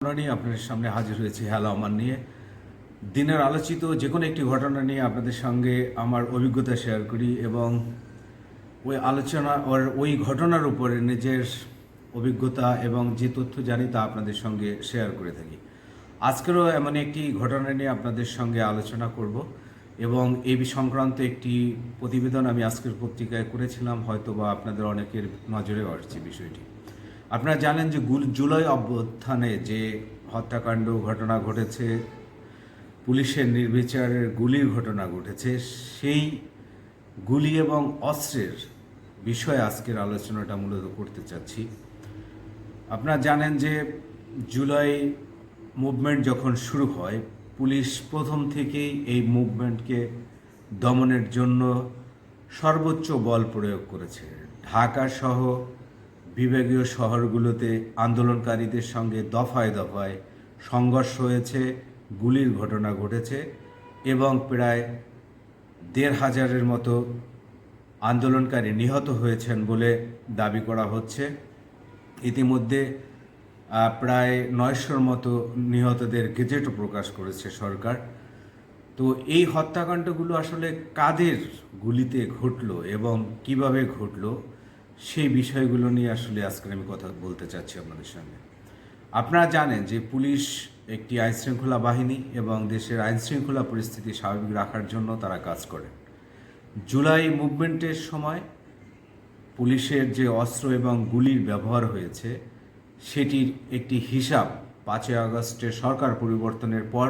নিয়ে আপনাদের সামনে হাজির হয়েছি হ্যালো আমার নিয়ে। দিনের আলোচিত যে কোনো একটি ঘটনা নিয়ে আপনাদের সঙ্গে আমার অভিজ্ঞতা শেয়ার করি এবং ওই আলোচনা ওর ওই ঘটনার উপরে নিজের অভিজ্ঞতা এবং যে তথ্য জানি তা আপনাদের সঙ্গে শেয়ার করে থাকি। আজকেরও এমন একটি ঘটনা নিয়ে আপনাদের সঙ্গে আলোচনা করব এবং এই সংক্রান্ত একটি প্রতিবেদন আমি আজকের পত্রিকায় করেছিলাম হয়তো বা আপনাদের অনেকের নজরেও আসছে বিষয়টি। আপনারা জানেন যে গুল- জুলাই অভ্যুত্থানে যে হত্যাকাণ্ড ঘটনা ঘটেছে, পুলিশের নির্বিচারের গুলির ঘটনা ঘটেছে, সেই গুলি এবং অস্ত্রের বিষয়ে আজকের আলোচনাটা মূলত করতে চাচ্ছি। আপনারা জানেন যে জুলাই মুভমেন্ট যখন শুরু হয়, পুলিশ প্রথম থেকেই এই মুভমেন্টকে দমনের জন্য সর্বোচ্চ বল প্রয়োগ করেছে। ঢাকা সহ বিভাগীয় শহরগুলোতে আন্দোলনকারীদের সঙ্গে দফায় দফায় সংঘর্ষ হয়েছে, গুলির ঘটনা ঘটেছে এবং প্রায় দেড় হাজারের মতো আন্দোলনকারী নিহত হয়েছেন বলে দাবি করা হচ্ছে। ইতিমধ্যে প্রায় নয়শোর মতো নিহতদের গেজেটও প্রকাশ করেছে সরকার। তো এই হত্যাকাণ্ডগুলো আসলে কাদের গুলিতে ঘটলো এবং কীভাবে ঘটলো? সেই বিষয়গুলো নিয়ে আসলে আজকে আমি কথা বলতে চাচ্ছি আপনাদের সঙ্গে আপনারা জানেন যে পুলিশ একটি আইনশৃঙ্খলা বাহিনী এবং দেশের আইনশৃঙ্খলা পরিস্থিতি স্বাভাবিক রাখার জন্য তারা কাজ করে। জুলাই মুভমেন্টের সময় পুলিশের যে অস্ত্র এবং গুলির ব্যবহার হয়েছে, সেটির একটি হিসাব পাঁচই আগস্টে সরকার পরিবর্তনের পর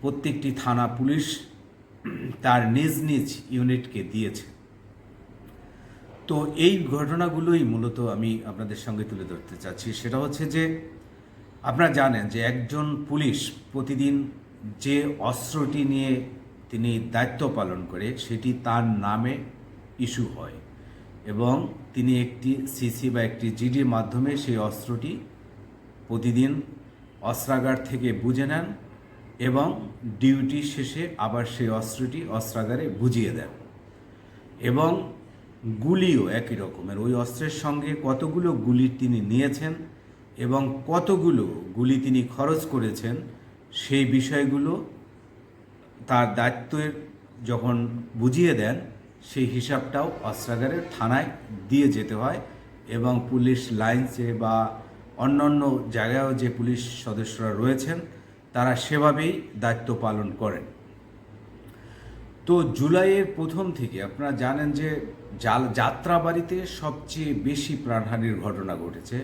প্রত্যেকটি থানা পুলিশ তার নিজ নিজ ইউনিটকে দিয়েছে। তো এই ঘটনাগুলোই মূলত আমি আপনাদের সঙ্গে তুলে ধরতে চাচ্ছি। সেটা হচ্ছে যে, আপনারা জানেন যে একজন পুলিশ প্রতিদিন যে অস্ত্রটি নিয়ে তিনি দায়িত্ব পালন করে, সেটি তার নামে ইস্যু হয় এবং তিনি একটি সিসি বা একটি জিডির মাধ্যমে সেই অস্ত্রটি প্রতিদিন অস্ত্রাগার থেকে বুঝে নেন এবং ডিউটি শেষে আবার সেই অস্ত্রটি অস্ত্রাগারে বুঝিয়ে দেন এবং গুলিও একই রকমের। ওই অস্ত্রের সঙ্গে কতগুলো গুলি তিনি নিয়েছেন এবং কতগুলো গুলি তিনি খরচ করেছেন, সেই বিষয়গুলো তার দায়িত্বের যখন বুঝিয়ে দেন, সেই হিসাবটাও অস্ত্রাগারের থানায় দিয়ে যেতে হয় এবং পুলিশ লাইন্সে বা অন্যান্য জায়গায়ও যে পুলিশ সদস্যরা রয়েছেন, তারা সেভাবেই দায়িত্ব পালন করেন। তো জুলাইয়ের প্রথম থেকে আপনারা জানেন যে জাল, যাত্রাবাড়িতে সবচেয়ে বেশি প্রাণহানির ঘটনা ঘটেছে।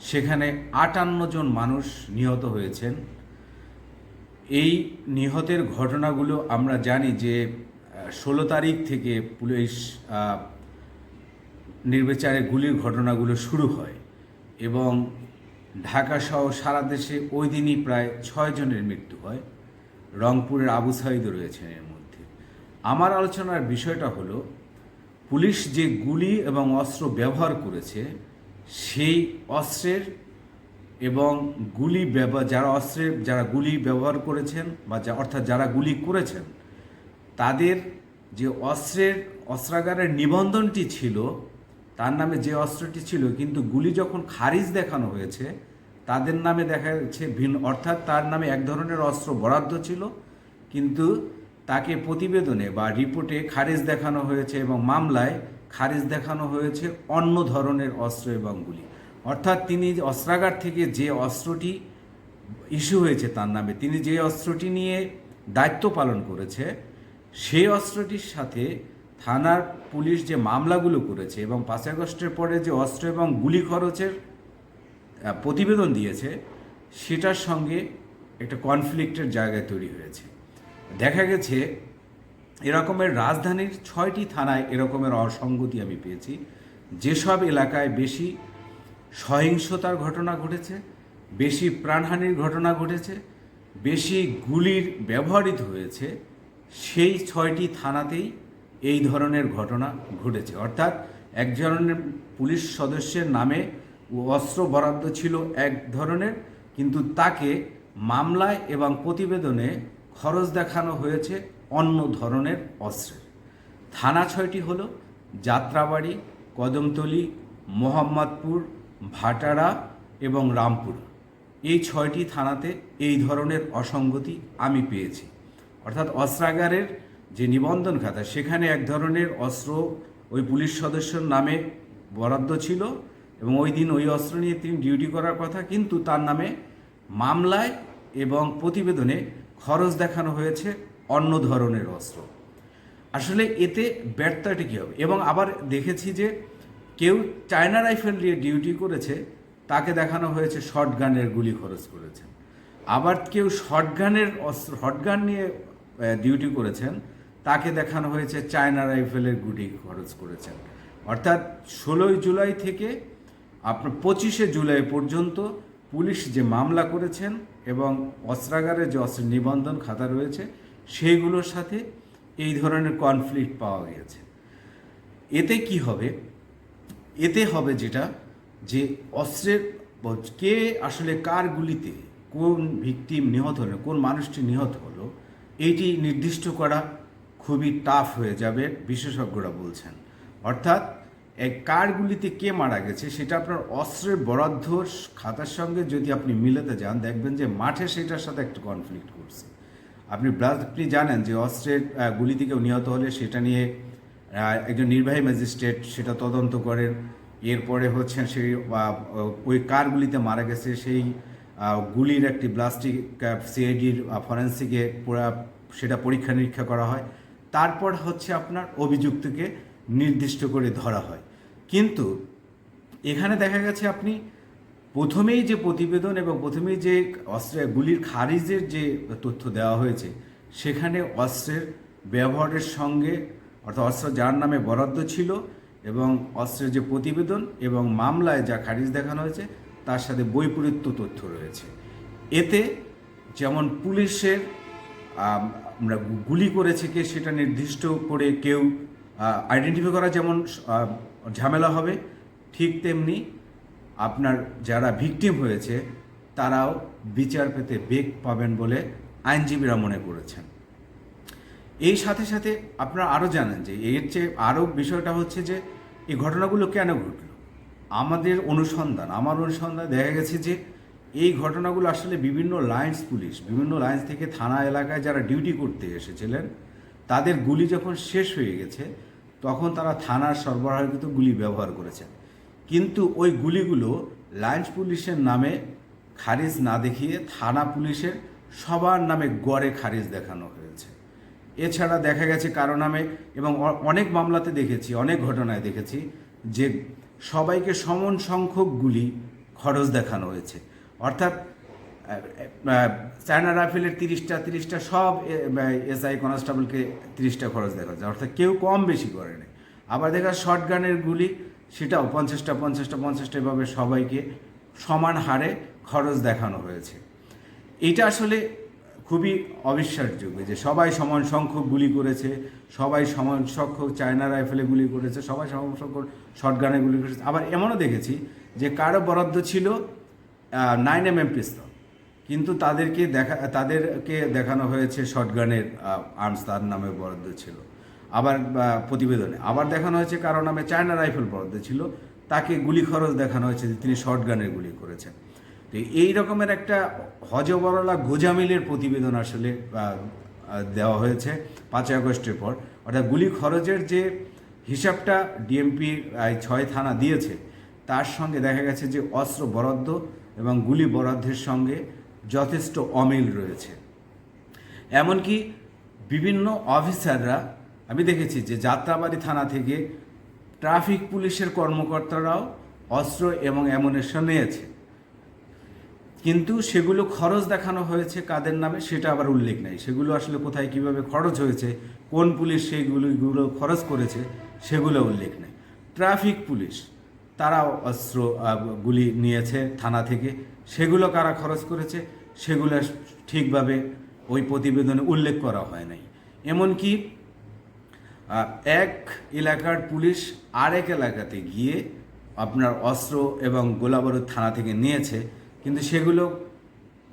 সেখানে আটান্ন জন মানুষ নিহত হয়েছেন। এই নিহতের ঘটনাগুলো আমরা জানি যে ষোলো তারিখ থেকে পুলিশ নির্বিচারে গুলির ঘটনাগুলো শুরু হয় এবং ঢাকা সহ সারা দেশে ওই দিনই প্রায় ছয় জনের মৃত্যু হয়। রংপুরের আবু সাইদও রয়েছেন এর মধ্যে। আমার আলোচনার বিষয়টা হলো পুলিশ যে গুলি এবং অস্ত্র ব্যবহার করেছে, সেই অস্ত্রের এবং গুলি ব্যবহার যারা অস্ত্রের যারা গুলি ব্যবহার করেছেন বা যা, অর্থাৎ যারা গুলি করেছেন, তাদের যে অস্ত্রের অস্ত্রাগারের নিবন্ধনটি ছিল, তার নামে যে অস্ত্রটি ছিল, কিন্তু গুলি যখন খারিজ দেখানো হয়েছে, তাদের নামে দেখা যাচ্ছে ভিন্ন, অর্থাৎ তার নামে এক ধরনের অস্ত্র বরাদ্দ ছিল, কিন্তু তাকে প্রতিবেদনে বা রিপোর্টে খারিজ দেখানো হয়েছে এবং মামলায় খারিজ দেখানো হয়েছে অন্য ধরনের অস্ত্র এবং গুলি। অর্থাৎ তিনি অস্ত্রাগার থেকে যে অস্ত্রটি ইস্যু হয়েছে তার নামে, তিনি যে অস্ত্রটি নিয়ে দায়িত্ব পালন করেছে, সেই অস্ত্রটির সাথে থানার পুলিশ যে মামলাগুলো করেছে এবং পাঁচ আগস্টের পরে যে অস্ত্র এবং গুলি খরচের প্রতিবেদন দিয়েছে, সেটার সঙ্গে একটা কনফ্লিক্টের জায়গায় তৈরি হয়েছে। দেখা গেছে, এরকমের রাজধানীর ছয়টি থানায় এরকমের অসঙ্গতি আমি পেয়েছি। যেসব এলাকায় বেশি সহিংসতার ঘটনা ঘটেছে, বেশি প্রাণহানির ঘটনা ঘটেছে, বেশি গুলির ব্যবহৃত হয়েছে, সেই ছয়টি থানাতেই এই ধরনের ঘটনা ঘটেছে। অর্থাৎ এক ধরনের পুলিশ সদস্যের নামে অস্ত্র বরাদ্দ ছিল এক ধরনের, কিন্তু তাকে মামলায় এবং প্রতিবেদনে খরচ দেখানো হয়েছে অন্য ধরনের অস্ত্রের থানা ছয়টি হলো যাত্রাবাড়ি, কদমতলি, মোহাম্মদপুর, ভাটারা এবং রামপুর। এই ছয়টি থানাতে এই ধরনের অসঙ্গতি আমি পেয়েছি। অর্থাৎ অস্ত্রাগারের যে নিবন্ধন খাতা, সেখানে এক ধরনের অস্ত্র ওই পুলিশ সদস্যর নামে বরাদ্দ ছিল এবং ওই দিন ওই অস্ত্র নিয়ে তিনি ডিউটি করার কথা, কিন্তু তার নামে মামলায় এবং প্রতিবেদনে খরচ দেখানো হয়েছে অন্য ধরনের অস্ত্র। আসলে এতে ব্যর্থটি কী হবে? এবং আবার দেখেছি যে কেউ চায়না রাইফেল নিয়ে ডিউটি করেছে, তাকে দেখানো হয়েছে শর্ট গানের গুলি খরচ করেছেন আবার কেউ শর্ট গানের অস্ত্র শর্টগান নিয়ে ডিউটি করেছেন, তাকে দেখানো হয়েছে চায়না রাইফেলের গুলি খরচ করেছেন। অর্থাৎ ষোলোই জুলাই থেকে আপনার পঁচিশে জুলাই পর্যন্ত পুলিশ যে মামলা করেছেন এবং অস্ত্রাগারে যে অস্ত্র নিবন্ধন খাতা রয়েছে, সেইগুলোর সাথে এই ধরনের কনফ্লিক্ট পাওয়া গেছে। এতে কি হবে? এতে হবে যেটা যে অস্ত্রের কে আসলে কার গুলিতে কোন ভিকটিম নিহত হলো, কোন মানুষটি নিহত হলো, এইটি নির্দিষ্ট করা খুবই টাফ হয়ে যাবে, বিশেষজ্ঞরা বলছেন। অর্থাৎ এই কারগুলিতে কে মারা গেছে সেটা আপনার অস্ত্রের বরাদ্দ খাতার সঙ্গে যদি আপনি মিলাতে যান, দেখবেন যে মাঠে সেটার সাথে একটা কনফ্লিক্ট করছে। আপনি আপনি জানেন যে অস্ত্রের গুলিতে কেউ নিহত হলে সেটা নিয়ে একজন নির্বাহী ম্যাজিস্ট্রেট সেটা তদন্ত করেন। এরপরে হচ্ছে সেই ওই কারগুলিতে মারা গেছে সেই গুলির একটি ব্লাস্টিক সিআইডির ফরেন্সিকে সেটা পরীক্ষা নিরীক্ষা করা হয়। তারপর হচ্ছে আপনার অভিযুক্তকে নির্দিষ্ট করে ধরা হয়। কিন্তু এখানে দেখা গেছে আপনি প্রথমেই যে প্রতিবেদন এবং প্রথমেই যে অস্ত্রের গুলির খারিজের যে তথ্য দেওয়া হয়েছে, সেখানে অস্ত্রের ব্যবহারের সঙ্গে অর্থাৎ অস্ত্র যার নামে বরাদ্দ ছিল এবং অস্ত্রের যে প্রতিবেদন এবং মামলায় যা খারিজ দেখানো হয়েছে, তার সাথে বৈপরীত্য তথ্য রয়েছে। এতে যেমন পুলিশের গুলি করেছে কে সেটা নির্দিষ্ট করে কেউ আইডেন্টিফাই করা যেমন ঝামেলা হবে, ঠিক তেমনি আপনার যারা ভিকটিম হয়েছে, তারাও বিচার পেতে বেগ পাবেন বলে আইনজীবীরা মনে করেছেন। এই সাথে সাথে আপনারা আরও জানেন যে, এর চেয়ে আরও বিষয়টা হচ্ছে যে, এই ঘটনাগুলো কেন ঘটলো? আমাদের অনুসন্ধান, আমার অনুসন্ধান দেখা গেছে যে, এই ঘটনাগুলো আসলে বিভিন্ন লাইন্স পুলিশ, বিভিন্ন লাইন্স থেকে থানা এলাকায় যারা ডিউটি করতে এসেছিলেন, তাদের গুলি যখন শেষ হয়ে গেছে তখন তারা থানার সরবরাহকৃত গুলি ব্যবহার করেছেন। কিন্তু ওই গুলিগুলো লাইন্স পুলিশের নামে খারিজ না দেখিয়ে থানা পুলিশের সবার নামে গড়ে খারিজ দেখানো হয়েছে। এছাড়া দেখা গেছে কারও নামে এবং অনেক মামলাতে দেখেছি, অনেক ঘটনায় দেখেছি যে সবাইকে সমন সংখ্যক গুলি খরচ দেখানো হয়েছে। অর্থাৎ চায়না রাইফেলের তিরিশটা তিরিশটা সব এসআই কনস্টেবলকে তিরিশটা খরচ দেখা যায়। অর্থাৎ কেউ কম বেশি করেনি আবার দেখা শর্ট গানের গুলি, সেটাও পঞ্চাশটা পঞ্চাশটা পঞ্চাশটা এভাবে সবাইকে সমান হারে খরচ দেখানো হয়েছে। এটা আসলে খুবই অবিশ্বাসযোগ্য যে সবাই সমান সংখ্যক গুলি করেছে, সবাই সমান সংখ্যক চায়না রাইফেলে গুলি করেছে, সবাই সমান সংখ্যক শর্ট শর্টগানে গুলি করেছে। আবার এমনও দেখেছি যে কারও বরাদ্দ ছিল নাইন এম এম পিস্তল। কিন্তু তাদেরকে দেখা, তাদেরকে দেখানো হয়েছে শর্টগানের আর্মস তার নামে বরাদ্দ ছিল। আবার প্রতিবেদনে। আবার দেখানো হয়েছে কারও নামে চায়না রাইফেল বরাদ্দ ছিল। তাকে গুলি খরচ দেখানো হয়েছে যে তিনি শর্টগানের গুলি করেছেন। তো এই রকমের একটা হজবরলা গোজামিলের প্রতিবেদন আসলে দেওয়া হয়েছে পাঁচই আগস্টের পর। অর্থাৎ গুলি খরচের যে হিসাবটা ডিএমপি ছয় থানা দিয়েছে, তার সঙ্গে দেখা গেছে যে অস্ত্র বরাদ্দ এবং গুলি বরাদ্দের সঙ্গে যথেষ্ট অমিল রয়েছে। এমনকি বিভিন্ন অফিসাররা, আমি দেখেছি যে যাত্রাবাড়ি থানা থেকে ট্রাফিক পুলিশের কর্মকর্তারাও অস্ত্র এবং অ্যামুনেশন নিয়েছে। কিন্তু সেগুলো খরচ দেখানো হয়েছে কাদের নামে সেটা আবার উল্লেখ নেই। সেগুলো আসলে কোথায় কীভাবে খরচ হয়েছে, কোন পুলিশ সেইগুলোগুলো খরচ করেছে, সেগুলো উল্লেখ নেই। ট্রাফিক পুলিশ, তারাও অস্ত্র গুলি নিয়েছে থানা থেকে, সেগুলো কারা খরচ করেছে? সেগুলো ঠিকভাবে ওই প্রতিবেদনে উল্লেখ করা হয় নাই। এমনকি এক এলাকার পুলিশ আরেক এলাকাতে গিয়ে আপনার অস্ত্র এবং গোলাবারুদ থানা থেকে নিয়েছে, কিন্তু সেগুলো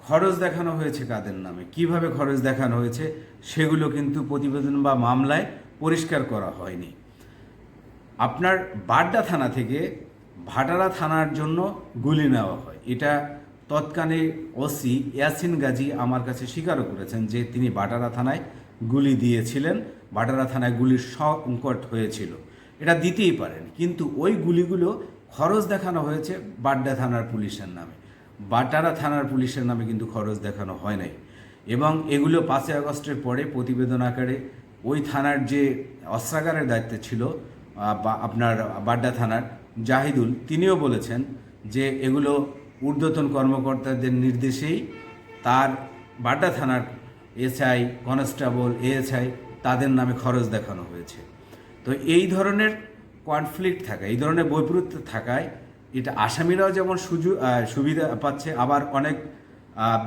খরচ দেখানো হয়েছে কাদের নামে? কীভাবে খরচ দেখানো হয়েছে? সেগুলো কিন্তু প্রতিবেদন বা মামলায় পরিষ্কার করা হয়নি। আপনার বাড্ডা থানা থেকে ভাটারা থানার জন্য গুলি নেওয়া হয়। এটা তৎকালে ওসি ইয়াসিন গাজী আমার কাছে স্বীকারও করেছেন যে তিনি বাটারা থানায় গুলি দিয়েছিলেন। বাটারা থানায় গুলির সংকট হয়েছিল। এটা দিতেই পারেন, কিন্তু ওই গুলিগুলো খরচ দেখানো হয়েছে বাড্ডা থানার পুলিশের নামে। বাটারা থানার পুলিশের নামে কিন্তু খরচ দেখানো হয় নাই। এবং এগুলো পাঁচই আগস্টের পরে প্রতিবেদন আকারে ওই থানার যে অস্ত্রাগারের দায়িত্বে ছিল আপনার বাড্ডা থানার জাহিদুল, তিনিও বলেছেন যে এগুলো ঊর্ধ্বতন কর্মকর্তাদের নির্দেশেই তার বাড্ডা থানার এসআই, কনস্টেবল, এএসআই তাদের নামে খরচ দেখানো হয়েছে। তো এই ধরনের কনফ্লিক্ট থাকায়, এই ধরনের বৈপরীত্য থাকায় এটা আসামিরাও যেমন সুযোগ সুবিধা পাচ্ছে, আবার অনেক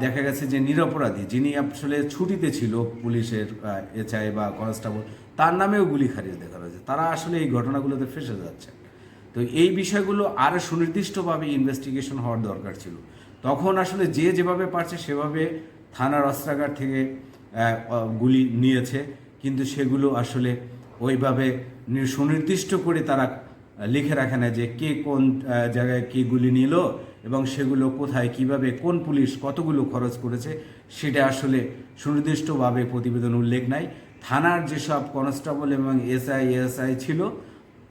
দেখা গেছে যে নিরপরাধী যিনি আসলে ছুটিতে ছিল পুলিশের এচআই বা কনস্টেবল, তার নামেও গুলি খারিজ দেখানো হয়েছে। তারা আসলে এই ঘটনাগুলোতে ফেসে যাচ্ছে। তো এই বিষয়গুলো আরও সুনির্দিষ্টভাবে ইনভেস্টিগেশন হওয়ার দরকার ছিল। তখন আসলে যে যেভাবে পারছে সেভাবে থানার অস্ত্রাগার থেকে গুলি নিয়েছে। কিন্তু সেগুলো আসলে ওইভাবে সুনির্দিষ্ট করে তারা লিখে রাখে না যে কে কোন জায়গায় কে গুলি নিল এবং সেগুলো কোথায়, কীভাবে, কোন পুলিশ কতগুলো খরচ করেছে সেটা আসলে সুনির্দিষ্টভাবে প্রতিবেদন উল্লেখ নাই। থানার যেসব কনস্টেবল এবং এসআই, এএসআই ছিল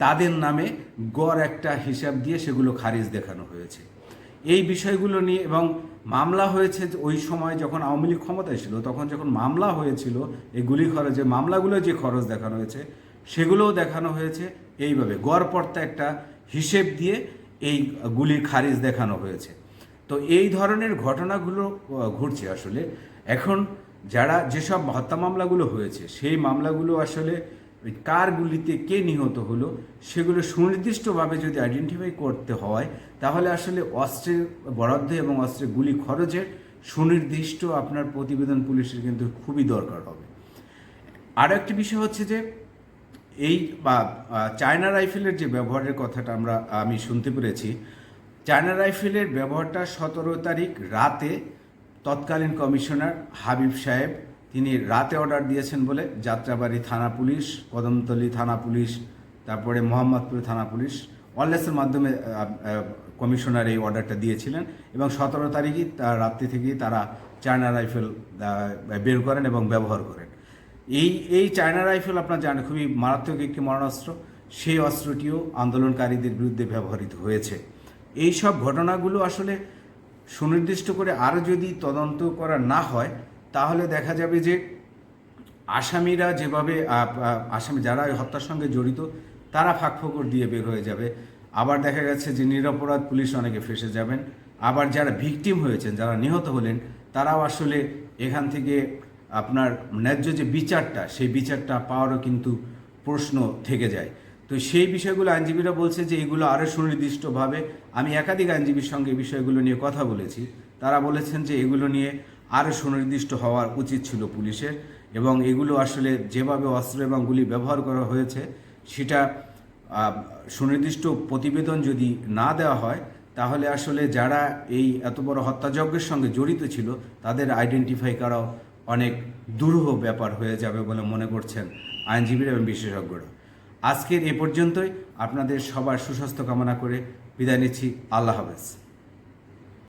তাদের নামে গড় একটা হিসাব দিয়ে সেগুলো খারিজ দেখানো হয়েছে। এই বিষয়গুলো নিয়ে এবং মামলা হয়েছে ওই সময় যখন আওয়ামী লীগ ক্ষমতায় ছিল, তখন যখন মামলা হয়েছিল এই গুলি খরচে, মামলাগুলো যে খরচ দেখানো হয়েছে, সেগুলোও দেখানো হয়েছে। এইভাবে গড় পড়তা একটা হিসেব দিয়ে এই গুলির খারিজ দেখানো হয়েছে। তো এই ধরনের ঘটনাগুলো ঘটছে আসলে। এখন যারা যেসব হত্যা মামলাগুলো হয়েছে, সেই মামলাগুলো আসলে ওই কার গুলিতে কে নিহত হলো, সেগুলো সুনির্দিষ্টভাবে যদি আইডেন্টিফাই করতে হয়, তাহলে আসলে অস্ত্রের বরাদ্দ এবং অস্ত্রের গুলি খরচের সুনির্দিষ্ট আপনার প্রতিবেদন পুলিশের কিন্তু খুবই দরকার হবে। আরও একটি বিষয় হচ্ছে যে, এই বা চায়না রাইফেলের যে ব্যবহারের কথাটা আমরা, আমি শুনতে পেরেছি চায়না রাইফেলের ব্যবহারটা সতেরো তারিখ রাতে তৎকালীন কমিশনার হাবিব সাহেব তিনি রাতে অর্ডার দিয়েছেন বলে যাত্রাবাড়ি থানা পুলিশ, কদমতলী থানা পুলিশ, তারপরে মোহাম্মদপুর থানা পুলিশ ওয়ারলেসের মাধ্যমে কমিশনার এই অর্ডারটা দিয়েছিলেন এবং সতেরো তারিখই তার রাত্রি থেকেই তারা চায়না রাইফেল বের করেন এবং ব্যবহার করেন। এই এই চায়না রাইফেল আপনার জানেন, খুবই মারাত্মক একটি মরণাস্ত্র। সেই অস্ত্রটিও আন্দোলনকারীদের বিরুদ্ধে ব্যবহৃত হয়েছে। এই সব ঘটনাগুলো আসলে সুনির্দিষ্ট করে আরও যদি তদন্ত করা না হয় তাহলে দেখা যাবে যে আসামিরা যেভাবে আসামি যারা হত্যার সঙ্গে জড়িত, তারা ফাঁকফোকর দিয়ে বের হয়ে যাবে। আবার দেখা গেছে যে নিরপরাধ পুলিশ অনেকে ফেসে যাবেন। আবার যারা ভিকটিম হয়েছেন, যারা নিহত হলেন, তারাও আসলে এখান থেকে আপনার ন্যায্য যে বিচারটা, সেই বিচারটা পাওয়ারও কিন্তু প্রশ্ন থেকে যায়। তো সেই বিষয়গুলো আইনজীবীরা বলছে যে এগুলো আরও সুনির্দিষ্টভাবে, আমি একাধিক আইনজীবীর সঙ্গে বিষয়গুলো নিয়ে কথা বলেছি। তারা বলেছেন যে এগুলো নিয়ে আরও সুনির্দিষ্ট হওয়ার উচিত ছিল পুলিশের এবং এগুলো আসলে যেভাবে অস্ত্র এবং গুলি ব্যবহার করা হয়েছে, সেটা সুনির্দিষ্ট প্রতিবেদন যদি না দেওয়া হয়, তাহলে আসলে যারা এই এত বড় হত্যাযজ্ঞের সঙ্গে জড়িত ছিল, তাদের আইডেন্টিফাই করাও অনেক দুরূহ ব্যাপার হয়ে যাবে বলে মনে করছেন আইনজীবীরা এবং বিশেষজ্ঞরা। আজকের এ পর্যন্তই। আপনাদের সবার সুস্বাস্থ্য কামনা করে বিদায় নিচ্ছি। আল্লাহ হাফেজ।